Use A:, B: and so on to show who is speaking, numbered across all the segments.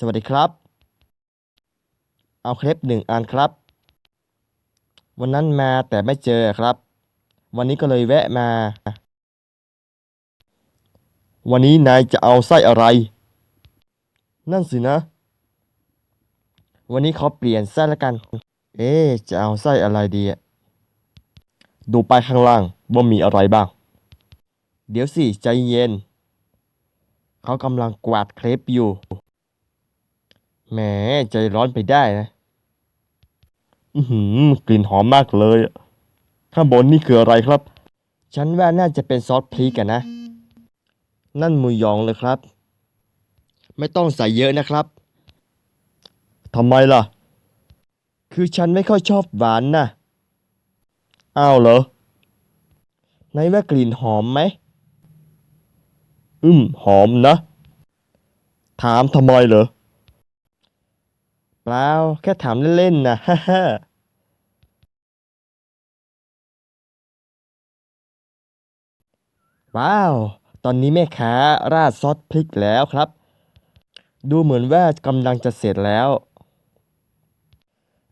A: สวัสดีครับ เอาเครปหนึ่งอันครับ วันนั้นมาแต่ไม่เจอครับ วันนี้ก็เลยแวะมา วันนี้นายจะเอาไส้อะไร นั่นสินะ วันนี้เขาเปลี่ยนไส้ละกัน เอ๊ะจะเอาไส้อะไรดี ดูไปข้างล่างว่ามีอะไรบ้าง เดี๋ยวสิใจเย็น เขากำลังกวาดเครปอยู่ แหมใจร้อนไปได้นะอือหือกลิ่นหอมมากเลยอะข้างบนนี่คืออะไรครับ ฉันว่าน่าจะเป็นซอสพริกอะนะ นั่นมูยองเลยครับ ไม่ต้องใส่เยอะนะครับทำไมล่ะ คือฉันไม่ค่อยชอบหวานนะอ้าวเหรอไหนว่ากลิ่นหอมไหม อืม หอมนะ ถามทำไมเหรอ เปล่าแค่ถามเล่นๆนะฮ่าฮ่าว้าว ตอนนี้แม่ค้าราดซอสพริกแล้วครับ ดูเหมือนว่ากำลังจะเสร็จแล้ว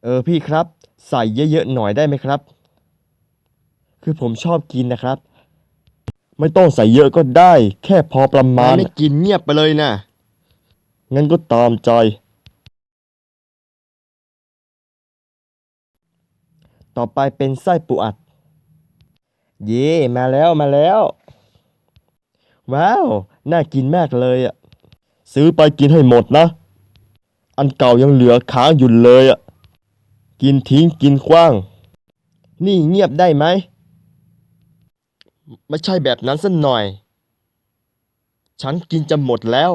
A: เออพี่ครับ ใส่เยอะๆหน่อยได้ไหมครับ คือผมชอบกินนะครับ ไม่ต้องใส่เยอะก็ได้ แค่พอประมาณ ไม่กินเงียบไปเลยนะ งั้นก็ตามใจ ต่อไปเป็นไส้ปูอัด เย่มาแล้วมาแล้ว ว้าว น่ากินมากเลยอะ ซื้อไปกินให้หมดนะ อันเก่ายังเหลือค้างอยู่เลยอะ กินทิ้งกินขว้าง นี่เงียบได้ไหม ไม่ใช่แบบนั้นสักหน่อย ฉันกินจะหมดแล้ว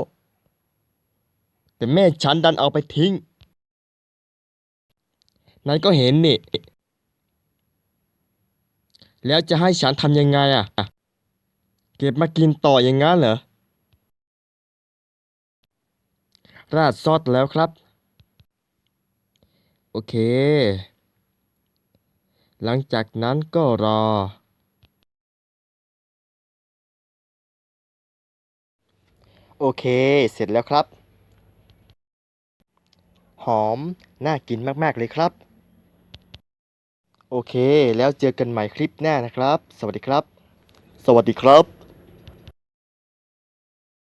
A: แต่แม่ฉันดันเอาไปทิ้งนายก็เห็นนี่ แล้วจะให้ฉันทำยังไงอะ เก็บมากินต่ออย่างงั้นเหรอ ราดซอสแล้วครับ โอเค หลังจากนั้นก็รอ โอเค เสร็จแล้วครับ หอม น่ากินมาก ๆ เลยครับ โอเค แล้วเจอกันใหม่คลิปหน้านะครับ สวัสดีครับ สวัสดีครับ